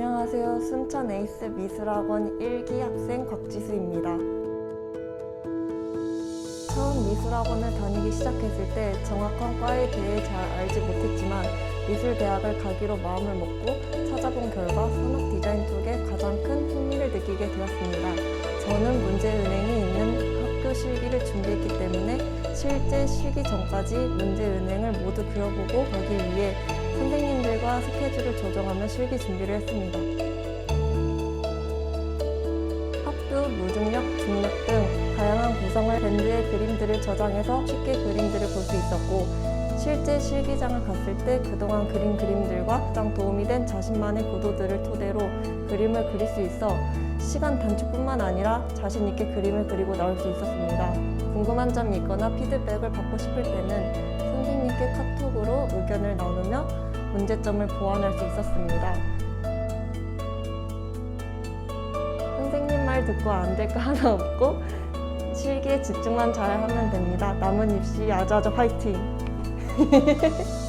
안녕하세요. 순천 에이스 미술학원 1기 학생 곽지수입니다. 처음 미술학원을 다니기 시작했을 때 정확한 과에 대해 잘 알지 못했지만 미술대학을 가기로 마음을 먹고 찾아본 결과 산업 디자인 쪽에 가장 큰 흥미를 느끼게 되었습니다. 저는 문제은행이 있는 학교 실기를 준비했기 때문에 실제 실기 전까지 문제은행을 모두 그려보고 가기 위해 스케줄을 조정하며 실기 준비를 했습니다. 학교 무중력, 중력 등 다양한 구성을 밴드의 그림들을 저장해서 쉽게 그림들을 볼 수 있었고 실제 실기장을 갔을 때 그동안 그린 그림들과 가장 도움이 된 자신만의 구도들을 토대로 그림을 그릴 수 있어 시간 단축뿐만 아니라 자신 있게 그림을 그리고 나올 수 있었습니다. 궁금한 점이 있거나 피드백을 받고 싶을 때는 선생님께 카톡으로 의견을 나누며 문제점을 보완할 수 있었습니다. 선생님 말 듣고 안 될 거 하나 없고 실기에 집중만 잘 하면 됩니다. 남은 입시 아주아주 화이팅!